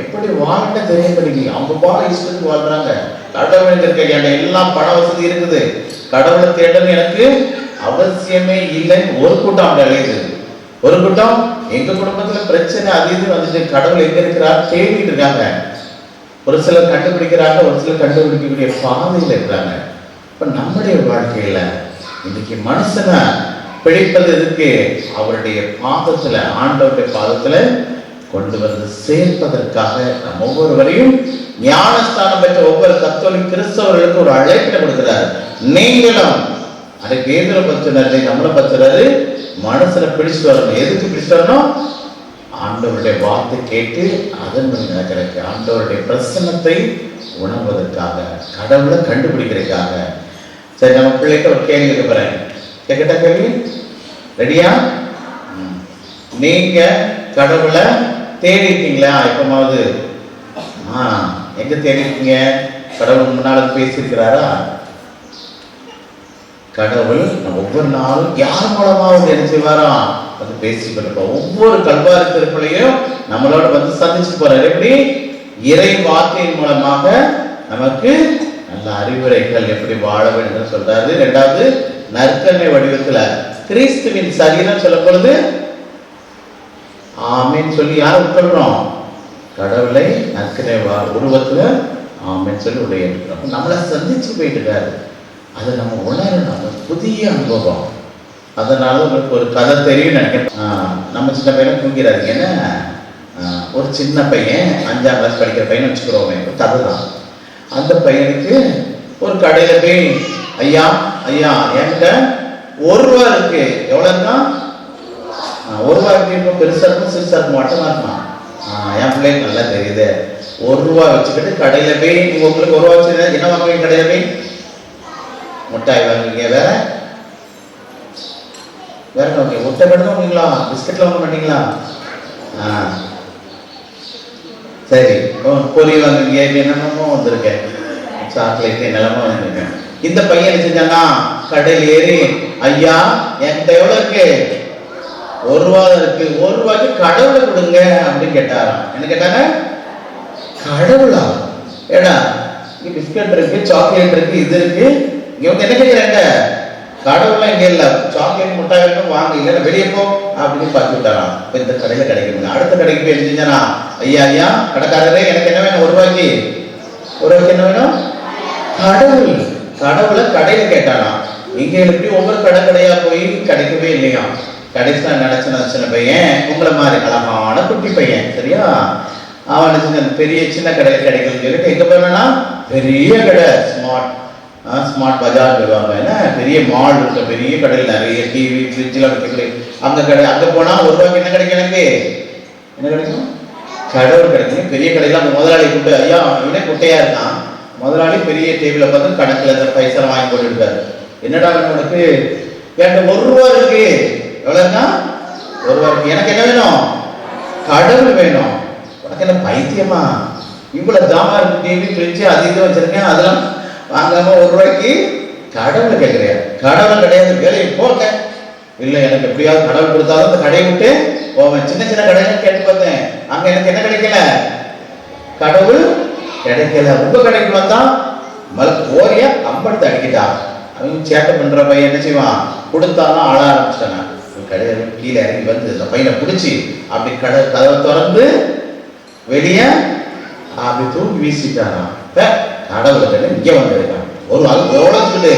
எப்படி வாழ்க்கை தெரியும் கிடைக்கல அவங்க பாட இஷ்டத்துக்கு வாழ்றாங்க. கடவுள் இருக்க என்கிட்ட எல்லாம் பண வசதி இருக்குது. கடவுளை தேடல் எனக்கு அவசியமே இல்லைன்னு ஒரு கூட்டம் அவங்க அழையுது ஒரு கூட்டம் எங்க குடும்பத்துல பிரச்சனை அது இது வந்துட்டு கடவுள் எங்க இருக்கிறார் தேடிட்டு இருக்காங்க. ஒரு சிலர் கண்டுபிடிக்கிறாங்க ஒரு சிலர் கண்டுபிடிக்கக்கூடிய பாதையில இருக்கிறாங்க. இப்ப நம்முடைய வாழ்க்கையில இன்னைக்கு மனுஷனை பிடிப்பது எதுக்கு? அவருடைய பாதத்துல ஆண்டவருடைய பாதத்துல கொண்டு வந்து சேர்ப்பதற்காக நம் ஒவ்வொருவரையும் ஞானஸ்தானம் பெற்ற ஒவ்வொரு கத்தோலிக் கிறிஸ்தவர்களுக்கு ஒரு அழைப்பிட கொடுக்கிறார். நீங்களும். அதை கேந்திர பத்தினரை நம்மளை பத்துறாரு மனசுல பிடிச்சு வரணும். எதுக்கு பிடிச்சு வரணும்? ஆண்டவருடைய வார்த்தை கேட்டு அதன் நடக்கிறதுக்கு ஆண்டவருடைய பிரசன்னத்தை உணர்வதற்காக கடவுளை கண்டுபிடிக்கிறதுக்காக. சரி நம்ம பிள்ளைகிட்ட ஒரு கேள்வி இருக்கிறேன் கேட்கட்டா கேள்வி? ரெடியா நீங்க கடவுளை தேடி இருக்கீங்களா? எப்பமாவது? ஆ எங்க தேடி இருக்கீங்க? கடவுள் முன்னால பேசியிருக்கிறாரா? கடவுள் ஒவ்வொரு நாளும் யார் மூலமாவது என்ன செய்வாராம் வந்து பேசிட்டு இருப்போம் ஒவ்வொரு கல்வாரி திருப்பலையும் நம்மளோட வந்து சந்திச்சு போறாரு. எப்படி? இறை வார்த்தையின் மூலமாக நமக்கு நல்ல அறிவுரைகள் எப்படி வாழ வேண்டும் சொல்றாரு. ரெண்டாவது நற்கன்மை வடிவத்துல கிறிஸ்துவின் சரீரம் சொல்லும் பொழுது ஆமின்னு சொல்லி யார் உட்கொள்றோம்? கடவுளை நற்கனை உருவத்துல ஆமின்னு சொல்லி உடைய நம்மளை சந்திச்சு போயிட்டு இருக்காரு அதை நம்ம உணரணும். அது புதிய அனுபவம். அதனால உங்களுக்கு ஒரு கதை தெரியும் நினைக்கிறேன். நம்ம சின்ன பையனை தூங்கிறாரு. ஏன்னா ஒரு சின்ன பையன் அஞ்சாம் கிளாஸ் படிக்கிற பையன் வச்சுக்கிறோமே. கதை தான். அந்த பையனுக்கு ஒரு கடையில போய் ஐயா ஐயா என்கிட்ட ஒரு ரூபா இருக்கு. எவ்வளோன்னா ஒரு ரூபா எப்படி இருக்கும் பெருசா இருக்கும் சிறுசா இருக்கும் வட்டமா இருக்குமா? ஆஹ் என் பிள்ளைங்க நல்லா தெரியுது. ஒரு ரூபா வச்சுக்கிட்டு கடையில போய் உங்களுக்கு ஒரு ரூபா வச்சு என்ன வாங்குவீங்க கடையில போய்? முட்டாய் வாங்குவீங்க வேற? வேற என்ன முட்டை மட்டும் தான் வாங்குவீங்களா? பிஸ்கட்ல வாங்க மாட்டீங்களா? ஆ. சரி ஓ, பொரி வாங்குவீங்க என்னென்னமோ வந்திருக்கேன் சாக்லேட் என்னெல்லாமோ வந்திருக்கேன் இந்த பையன் செஞ்சானா கடையில் ஏறி ஐயா என்கிட்ட எவ்வளோ இருக்கு? ஒரு ரூபா இருக்கு. ஒரு ரூபாய்க்கு கடவுளை கொடுங்க அப்படின்னு கேட்டாராம். என்ன கேட்டாங்க? கடவுளா? ஏடா இங்க பிஸ்கட் இருக்கு சாக்லேட் இருக்கு இது இருக்கு. இவங்க என்ன கேட்கிறாங்க கடவுள்லாம் இங்க இல்ல. சாக்லேட் முட்டாய் இருக்கும் வாங்க இல்ல வெளியே போ அப்படின்னு பார்த்து விட்டாராம். இப்ப இந்த கடையில கிடைக்குங்க அடுத்த கடைக்கு போய் செஞ்சானா ஐயா ஐயா கடைக்காரரே எனக்கு என்ன வேணும்? ஒரு ரூபாய்க்கு? ஒரு ரூபாய்க்கு என்ன வேணும்? கடவுள். கடவுளை கடையில கேட்டானா இங்க எப்படி ஒவ்வொரு கடை கடையா போய் கிடைக்கவே இல்லையா கடைசியில் நினைச்ச சின்ன பையன் உங்களை மாதிரி அழகான குட்டி பையன் சரியா? அவன் சின்ன பெரிய சின்ன கடையில் கிடைக்கலன்னு சொல்லிட்டு எங்கே போனா பெரிய கடை ஸ்மார்ட் ஸ்மார்ட் பஜார் சொல்லுவாங்க. என்ன? பெரிய மால் இருக்க பெரிய கடையில் நிறைய டிவி ஃப்ரிட்ஜில் வைக்கக்கூடிய அங்கே கடை அங்கே போனால் ஒரு ரூபாய்க்கு என்ன கிடைக்கும் எனக்கு? என்ன கிடைக்கும்? கடவுள் கிடைக்கும் பெரிய கடையில் அந்த முதலாளி கூட்டு ஐயா இவனே குட்டையாக இருக்கான். முதலாளி பெரிய டேபிள பார்த்து கணக்கில் இந்த பைசா வாங்கி போட்டுருக்காரு என்னடா உனக்கு? என்கிட்ட ஒரு ரூபா இருக்கு. எவ்வளோன்னா ஒரு எனக்கு என்ன வேணும்? கடவுள் வேணும். உனக்கு என்ன பைத்தியமா? இவ்வளவு ஜாமா டிவி ஃப்ரிட்ஜ் அது இது வச்சிருக்கேன் அதெல்லாம் வாங்காம ஒரு ரூபாய்க்கு கடவுளை கேட்கிறேன். கடவுள் கிடையாது வேலையை போங்க இல்லை எனக்கு எப்படியாவது கடவுள் கொடுத்தாலும் அந்த கடையை விட்டு போவேன். சின்ன சின்ன கடையில கேட்டு பார்த்தேன். அங்க எனக்கு என்ன கிடைக்கல? கடவுள் கிடைக்கல. உங்க கடைக்கு வந்தா மல கோரிய அம்படுத்து அடிக்கிட்டா. அவன் சேட்டை பண்ற பையன் என்ன செய்வான்? கொடுத்தாலும் ஆள ஆரம்பிச்சிட்டாங்க கடையில கீழே இறங்கி வந்து அந்த பையனை பிடிச்சி அப்படி கடை கதவை திறந்து வெளியே அப்படி தூக்கி வீசிட்டாராம். கடவுள் கடை இங்க வந்திருக்கான் ஒரு ஆள் எவ்வளோ சொல்லு?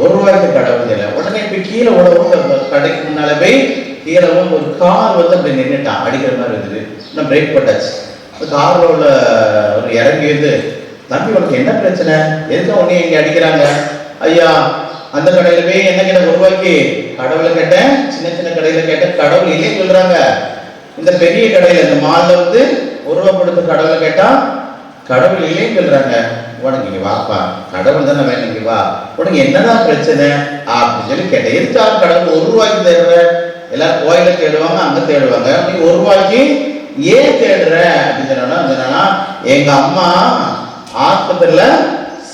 ஒரு ரூபாய்க்கு கடவுள் இல்லை. உடனே இப்போ கீழே உழவும் கடைக்கு முன்னால போய் கீழே ஒரு கார் வந்து அப்படி நின்றுட்டான் அடிக்கிற மாதிரி இருக்குது இன்னும் பிரேக் பட்டாச்சு. அந்த காரில் உள்ள ஒரு இறங்கி வந்து தம்பி உனக்கு என்ன பிரச்சனை? எதுக்கு உடனே இங்கே அடிக்கிறாங்க? ஐயா அந்த கடையில போய் என்ன கேட்ட ஒரு ரூபாய்க்கு கடவுளை கேட்டேன் சின்ன சின்ன கடையில கேட்டேன் கடவுள் இல்லைன்னு சொல்றாங்க. இந்த பெரிய கடையில இந்த மால்ல வந்து ஒரு ரூபா கடவுளை கேட்டா கடவுள் இல்லைன்னு சொல்றாங்க. உனக்கு இங்க வாப்பா கடவுள் தானே வேணும் இங்க வா. உனக்கு என்னதான் பிரச்சனை? அப்படின்னு சொல்லி கேட்டேன் எதுக்காக கடவுள் ஒரு ரூபாய்க்கு தேடுற? எல்லாரும் கோயில தேடுவாங்க அங்க தேடுவாங்க. நீ ஒரு ரூபாய்க்கு ஏன் தேடுற? அப்படின்னு சொன்னா எங்க அம்மா ஆஸ்பத்திரியில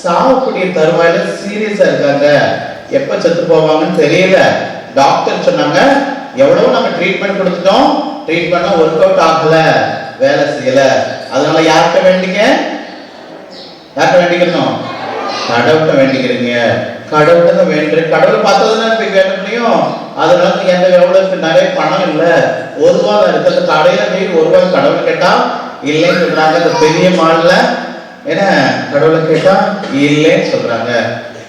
சாகக்கூடிய தருவாயில சீரியஸா இருக்காங்க. எப்ப செத்து போவாங்கன்னு தெரியல. டாக்டர் சொன்னாங்க எவ்வளவு நம்ம ட்ரீட்மெண்ட் கொடுத்துட்டோம். ட்ரீட்மெண்ட் ஒர்க் அவுட் ஆகல. வேலை செய்யல. அதனால யார்கிட்ட வேண்டிங்க யார்கிட்ட வேண்டிக்கணும் கடவுள்கிட்ட வேண்டிக்கிறீங்க. கடவுள்கிட்ட தான் வேண்டுறேன் கடவுள் பார்த்ததுன்னா போய் வேண்ட முடியும். அதனால எந்த எவ்வளவு நிறைய பணம் இல்லை. ஒரு ரூபா தான் இருக்கு. அந்த கடையில போய் ஒரு ரூபாய் கடவுள் கேட்டா இல்லைன்னு சொல்றாங்க அந்த பெரிய மாடல என்ன கடவுளை கேட்டா இல்லைன்னு சொல்றாங்க.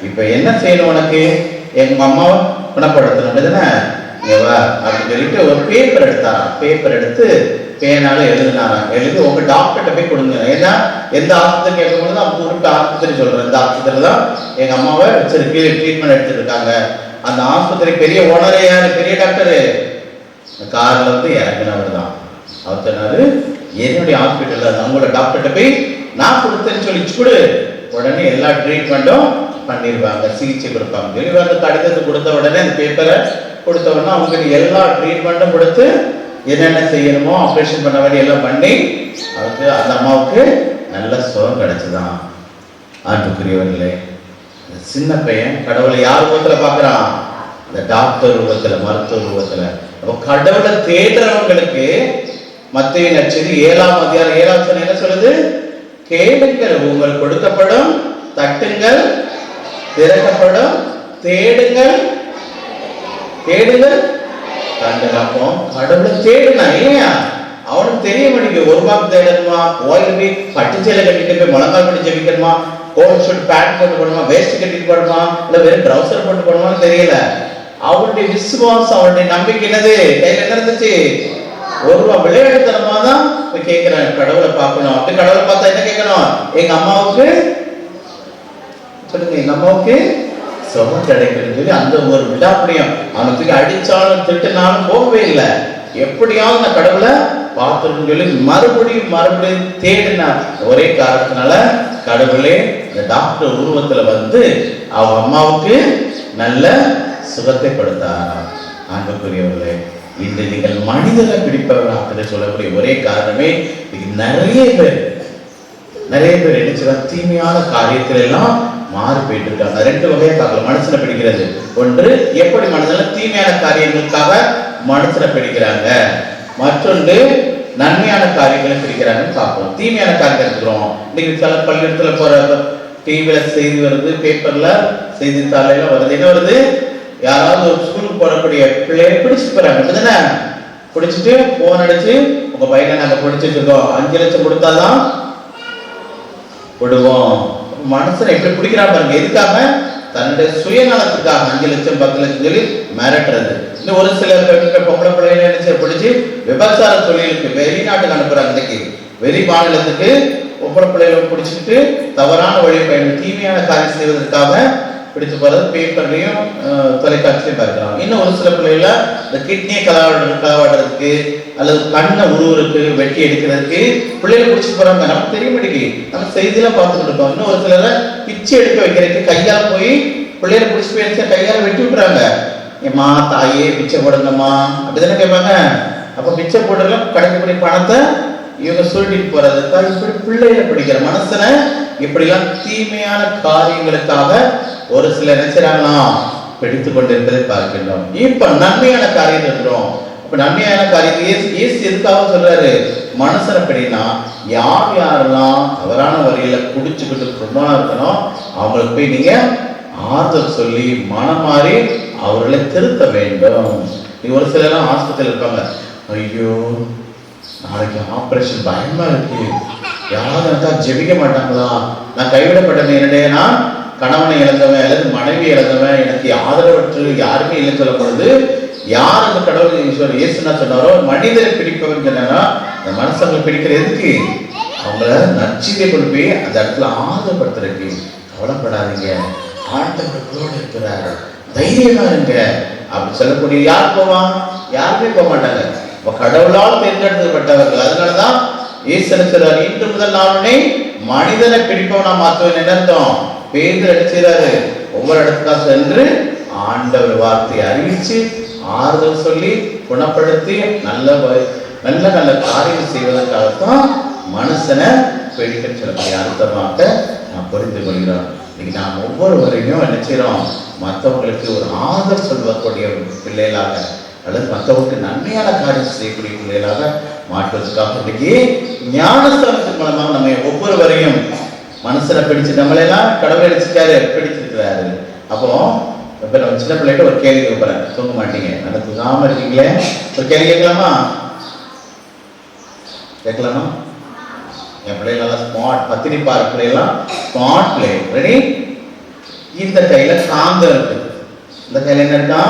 இப்ப என்ன செய்யணும் உனக்கு? எங்க அம்மாவை குணப்படுத்தணும் அப்படிதானே இங்க அப்படின்னு சொல்லிட்டு ஒரு பேப்பர் எடுத்தாராம். பேப்பர் எடுத்து பேனால எழுதினாராம். எழுதி உங்க டாக்டர்கிட்ட போய் கொடுங்க. ஏன்னா எந்த ஆஸ்பத்திரி கேட்கும்போது நான் குறிப்பிட்ட ஆஸ்பத்திரி சொல்றேன் இந்த ஆஸ்பத்திரி தான் எங்க அம்மாவை வச்சிருக்கு. ட்ரீட்மெண்ட் எடுத்துட்டு இருக்காங்க. அந்த ஆஸ்பத்திரி பெரிய ஓனரே யாரு? பெரிய டாக்டரு கார்ல வந்து இறங்கினவர் தான் அவர் சொன்னாரு என்னுடைய ஹாஸ்பிட்டல் அவங்களோட டாக்டர்கிட்ட போய் நான் கொடுத்தேன்னு சொல்லி கொடு. உடனே எல்லா ட்ரீட்மெண்ட்டும் பண்ணிடுவாங்க. சிகிச்சை கொடுப்பாங்க. தெளிவாக அந்த கடிதத்தை கொடுத்த உடனே அந்த பேப்பரை கொடுத்த உடனே அவங்களுக்கு எல்லா ட்ரீட்மெண்ட்டும் கொடுத்து என்னென்ன செய்யணுமோ ஆப்ரேஷன் பண்ண வேண்டிய எல்லாம் பண்ணி அவருக்கு அந்த அம்மாவுக்கு நல்ல சுகம் கிடைச்சுதான். ஆட்டுக்குரியவர்களே சின்ன பையன் கடவுளை யார் ரூபத்துல பார்க்குறான்? இந்த டாக்டர் ரூபத்தில் மருத்துவ ரூபத்தில். அப்போ கடவுளை தேடுறவங்களுக்கு மத்திய நட்சதி ஏழாம் அதிகாரம் ஏழாம் என்ன சொல்லுது? கேளுங்கள் உங்கள் கொடுக்கப்படும் தட்டுங்கள் திறக்கப்படும் தேடுங்கள். தேடுங்கள். கண்டுகாப்போம் கடவுளை தேடுனா இல்லையா அவனுக்கு தெரிய மாட்டேங்குது ஒரு மாதம் தேடணுமா? ஓயில் போய் பட்டு சேலை கட்டிட்டு போய் மிளகா பண்ணி ஜெபிக்கணுமா? கோட் ஷூட் பேண்ட் போட்டு போடணுமா? வேஸ்ட் கட்டிட்டு போடணுமா இல்ல வெறும் ட்ரௌசர் போட்டு போடணுமான்னு தெரியல. அவனுடைய விசுவாசம் அவனுடைய நம்பிக்கை என்னது? கையில என்ன இருந்துச்சு? ஒரு ரூபா விளையாட்டுத்தனமா தான் இப்போ கேட்கிறேன். கடவுளை பார்க்கணும். அப்படி கடவுளை பார்த்தா என்ன கேட்கணும்? எங்க அம்மாவுக்கு? சொல்லுங்க எங்க அம்மாவுக்கு? சுகம் கிடைக்கிறது சொல்லி அந்த ஒரு விடாப்பிடியம் அவனுக்கு அடிச்சாலும் திட்டுனாலும் போகவே இல்லை. எப்படியாவது நான் கடவுளை பார்த்துருன்னு சொல்லி மறுபடியும் மறுபடியும் தேடினார் ஒரே காரணத்தினால கடவுளே இந்த டாக்டர் உருவத்துல வந்து அவங்க அம்மாவுக்கு நல்ல சுகத்தை கொடுத்தாராம். அன்புக்குரியவர்களே இன்று நீங்கள் மனிதரை பிடிப்பவர்களாக சொல்லக்கூடிய ஒரே காரணமே நிறைய பேர் நிறைய பேர் என்ன தீமையான காரியத்தில் எல்லாம் மாறி போயிட்டு இருக்காங்க. ரெண்டு வகையா பார்க்கலாம். மனசுல பிடிக்கிறது. ஒன்று எப்படி மனதில் தீமையான காரியங்களுக்காக மனசுல பிடிக்கிறாங்க? மற்றொன்று நன்மையான காரியங்களை பிடிக்கிறாங்கன்னு பார்ப்போம். தீமையான காரியம் இருக்கிறோம் இன்னைக்கு சில பள்ளியிடத்துல போற டிவியில செய்தி வருது பேப்பர்ல செய்தித்தாளையில வருது. என்ன வருது? யாராவது ஒரு ஸ்கூலுக்கு போடக்கூடிய பிள்ளையை பிடிச்சிட்டு போறாங்க. அப்படிதானே பிடிச்சிட்டு போன் அடிச்சு உங்க பையனை நாங்க பிடிச்சிட்டு இருக்கோம். அஞ்சு லட்சம் கொடுத்தாதான் விடுவோம். மனுஷனை எப்படி பிடிக்கிறா பாருங்க. எதுக்காக? தன்னுடைய சுயநலத்துக்காக அஞ்சு லட்சம் பத்து லட்சம் சொல்லி மிரட்டுறது. இன்னும் ஒரு சில பேருக்கு பொம்பளை பிள்ளைங்க என்ன பிடிச்சி விபச்சார தொழிலுக்கு வெளிநாட்டுக்கு அனுப்புறாங்க இன்னைக்கு. வெளி மாநிலத்துக்கு பொம்பளை பிள்ளைகளை பிடிச்சிட்டு தவறான வழி தீமையான காரியம் செய்வதற்காக பிடிச்சு போறது பேப்பர்லையும் தொலைக்காட்சியும் பார்க்கலாம். இன்னும் ஒரு சில பிள்ளைகள இந்த கிட்னியை களவாடுறது களவாடுறதுக்கு அல்லது கண்ணை உருவுறதுக்கு வெட்டி எடுக்கிறதுக்கு பிள்ளைகளை பிடிச்சி போறாங்க. நமக்கு தெரிய மாட்டேங்குது. நம்ம செய்தியெல்லாம் பார்த்துட்டு இருக்கோம். இன்னும் ஒரு சிலரை பிச்சை எடுக்க வைக்கிறதுக்கு கையால் போய் பிள்ளைகளை பிடிச்சி போய் எடுத்து கையால் வெட்டி விட்டுறாங்க. ஏம்மா தாயே பிச்சை போடுங்கம்மா அப்படிதானே கேட்பாங்க. அப்ப பிச்சை போடுறதுல கிடைக்கக்கூடிய பணத்தை இவங்க சொல்லிட்டு போறதுக்காக இப்படி பிள்ளைகளை பிடிக்கிற மனசுல இப்படிலாம் தீமையான காரியங்களுக்காக ஒரு சில நினைச்சாங்களாம் பிடித்து கொண்டிருப்பதை பார்க்கின்றோம். இப்ப நன்மையான காரியம் இருக்கிறோம் இப்ப நன்மையான காரியம் இயேசு எதுக்காக சொல்றாரு? மனசன் அப்படின்னா யார் யாரெல்லாம் தவறான வழியில குடிச்சுக்கிட்டு சும்மா இருக்கணும் அவங்களுக்கு போய் நீங்க ஆறுதல் சொல்லி மனம் மாறி அவர்களை திருத்த வேண்டும். ஒரு சிலர்லாம் ஆஸ்பத்திரியில் இருப்பாங்க. ஐயோ நாளைக்கு ஆப்ரேஷன் பயமா இருக்கு. யாரும் இருந்தா ஜெபிக்க மாட்டாங்களா? நான் கைவிடப்பட்டது என்னடேனா கணவனை இழந்தவன் அல்லது மனைவி இழந்தவன் எனக்கு ஆதரவற்று யாருமே இல்லைன்னு சொல்லும் பொழுது யார் அந்த கடவுள் ஈஸ்வர் இயேசுனா சொன்னாரோ மனிதரை பிடிப்பவன் சொன்னாரா அந்த அவங்களை பிடிக்கிற எதுக்கு? அவங்கள நச்சிதை கொண்டு போய் அந்த இடத்துல ஆதரப்படுத்துறதுக்கு கவலைப்படாதீங்க. ஆண்டவர் இருக்கிறார். தைரியமா இருங்க. அப்படி சொல்லக்கூடிய யார் போவான் யாருமே போக மாட்டாங்க. இப்போ கடவுளால் தேர்ந்தெடுக்கப்பட்டவர்கள். அதனாலதான் ஈஸ்வரன் சொல்றார்? இன்று முதல் நாளுனே மனிதனை பிடிப்பவனா மாத்துவேன் என்ன அர்த்தம்? பேதர் அடிச்சாரு ஒவ்வொரு இடத்துக்கா சென்று ஆண்டவர் வார்த்தையை அறிவிச்சு ஆறுதல் சொல்லி குணப்படுத்தி நல்ல நல்ல நல்ல காரியம் செய்வதற்காகத்தான் மனுஷனை பிடிக்க சொல்லக்கூடிய அர்த்தமாக நான் புரிந்து கொள்கிறோம். இன்னைக்கு நாம் ஒவ்வொருவரையும் என்ன செய்கிறோம் மற்றவங்களுக்கு ஒரு ஆதரவு சொல்வக்கூடிய பிள்ளைகளாக அல்லது மற்றவங்களுக்கு நன்மையான காரியம் செய்யக்கூடிய பிள்ளைகளாக மாற்றுவதற்காக இன்னைக்கு ஞானஸ்தானத்தின் மூலமாக நம்ம ஒவ்வொருவரையும் மனசுல பிடிச்சு நம்மளெல்லாம் கடவுள் அடிச்சுட்டாரு பிடிச்சிருக்கிறாரு. அப்போ இப்ப நம்ம சின்ன பிள்ளைகிட்ட ஒரு கேள்வி கேட்பறேன் தூங்க மாட்டீங்க. நல்லா தூங்காம இருக்கீங்களே? ஒரு கேள்வி கேட்கலாமா? கேட்கலாமா? என் பிள்ளைகள் நல்லா ஸ்மார்ட் பத்தினி பார் பிள்ளைலாம் ஸ்மார்ட் பிள்ளை ரெடி இந்த கையில காந்தம் இருக்கு. இந்த கையில என்ன இருக்கா?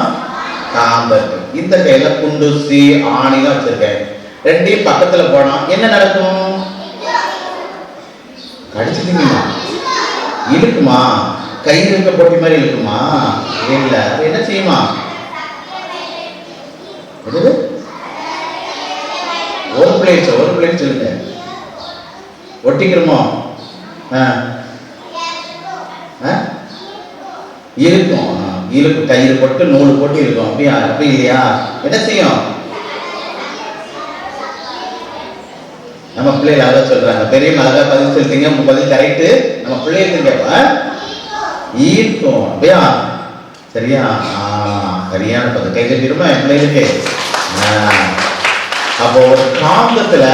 காந்தம் இருக்கு. இந்த கையில குண்டூசி ஆணிலாம் வச்சிருக்கேன். ரெண்டையும் பக்கத்துல போனா என்ன நடக்கும்? கடிச்சிட்டீங்களா இழுக்குமா? கையில் இருக்க போட்டி மாதிரி இழுக்குமா? இல்ல என்ன செய்யுமா? என்னது? ஒரு பிளேட் ஒரு பிளேட் சொல்லுங்க. ஒட்டிக்கிறோமோ ஆ. ஆ? இருக்கும் இழுப்பு இழுக்கு கயிறு போட்டு நூல் போட்டு இருக்கும் அப்படியா? அப்படி இல்லையா? என்ன செய்யும்? நம்ம பிள்ளைகள் அழகா சொல்றாங்க. பெரியவங்க அழகா பதில் சொல்றீங்க உங்க பதில் கரெக்டு நம்ம பிள்ளைகளுக்கு கேட்ப ஈர்க்கும். அப்படியா? சரியா? சரியான பதில். கை கட்டிடுமா? என் பிள்ளைகளுக்கு? அப்போ ஒரு காந்தத்துல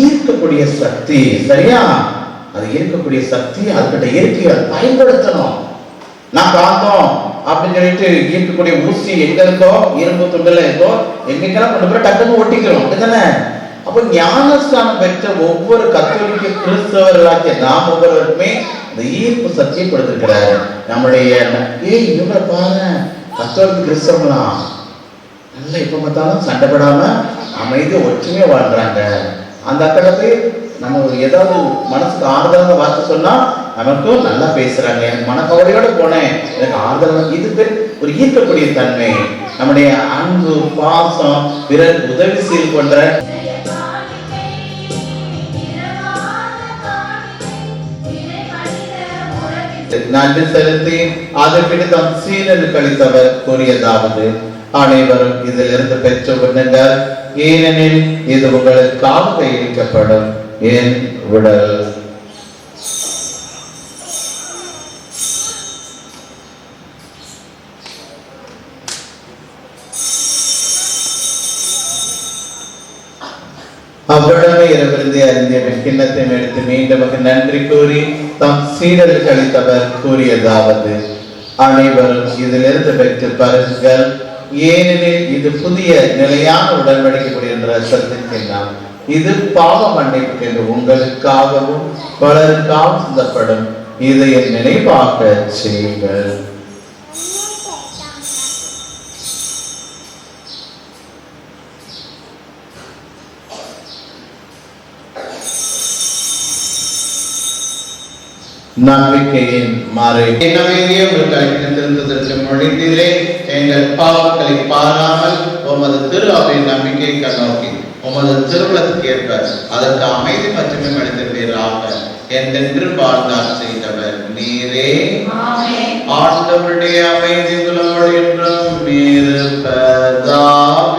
ஈர்க்கக்கூடிய சக்தி சரியா? அது ஈர்க்கக்கூடிய சக்தி அதுக்கிட்ட இயற்கையை அதை பயன்படுத்தணும். நான் காந்தம் அப்படின்னு சொல்லிட்டு ஈர்க்கக்கூடிய ஊசி எங்க இருக்கோ? இரும்பு துண்டுல இருக்கோ? எங்கெங்கெல்லாம் கொண்டு போய் டக்குன்னு ஒட்டிக்கிறோம். அப்படித்தானே? அப்போ ஞானஸ்தானம் பெற்ற ஒவ்வொரு கத்தோலிக்க கிறிஸ்தவர்களாகிய நாம் ஒவ்வொருவருக்குமே இந்த ஈர்ப்பு சக்தியை கொடுத்திருக்கிறாரு நம்முடைய ஏய் இவங்களை பாரு கத்தோலிக்க கிறிஸ்தவங்களாம் நல்ல எப்ப பார்த்தாலும் சண்டைப்படாம அமைதி ஒற்றுமையா வாழ்றாங்க. அந்த அக்கடத்து நம்ம ஒரு ஏதாவது மனசுக்கு ஆறுதலாக வார்த்தை சொன்னா நமக்கும் நல்லா பேசுறாங்க. எனக்கு மனக்கவலையோட போனேன். எனக்கு ஆறுதல் இது பேர் ஒரு ஈர்க்கக்கூடிய தன்மை. நம்முடைய அன்பு பாசம் பிறர் உதவி செய்து கொண்ட நன்றி செலுத்தி அதை பிடி தம் அளித்தவர் கூறியதாவது அனைவரும் இதிலிருந்து பெற்று விடுங்கள். ஏனெனில் இது உங்களுக்காக கையளிக்கப்படும் என் உடல் அவ்வளவு இரவிருந்து அறிந்த கிண்ணத்தை எடுத்து மீண்டும் நன்றி கூறி தம் சீடருக்கு அளித்தவர் கூறியதாவது அனைவரும் இதிலிருந்து பெற்று பருகுங்கள் ஏனெனில் இது புதிய நிலையான உடன்படிக்கக்கூடிய ரசத்தின் கிண்ணம். இது பாவ மன்னிப்பு என்று உங்களுக்காகவும் பலருக்காகவும் சிந்தப்படும் இதை நினைவாக செய்யுங்கள். நம்பிக்கையின் மாறு. என்னமையே உங்களுக்கு மொழிந்தீரே எங்கள் பாவங்களை பாராமல் உமது திரு அவை நம்பிக்கை கண்ணோக்கி உமது திருவுளத்துக்கு ஏற்ப அதற்கு அமைதி மட்டுமே அளித்திருப்பீராக என்றென்று வாழ்ந்தார் செய்தவர் நீரே. ஆண்டவருடைய அமைதி உங்களோடு என்றும் இருப்பதாக. உம்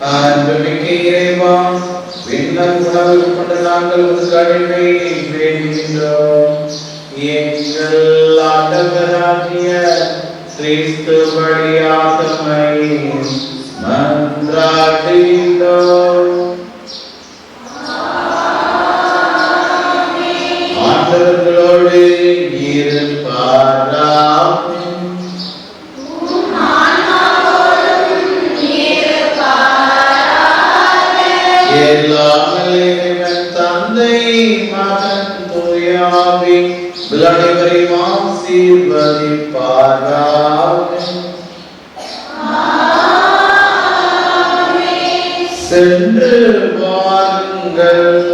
அன்புமிக்க இறைவா விண்ணம் உணவு கொண்டு நாங்கள் ஒரு கடிமை வேண்டுகின்றோம். எங்கள் ஆண்டவராகிய கிறிஸ்து மன்றாடுகின்றோம். சென்று வாருங்கள்.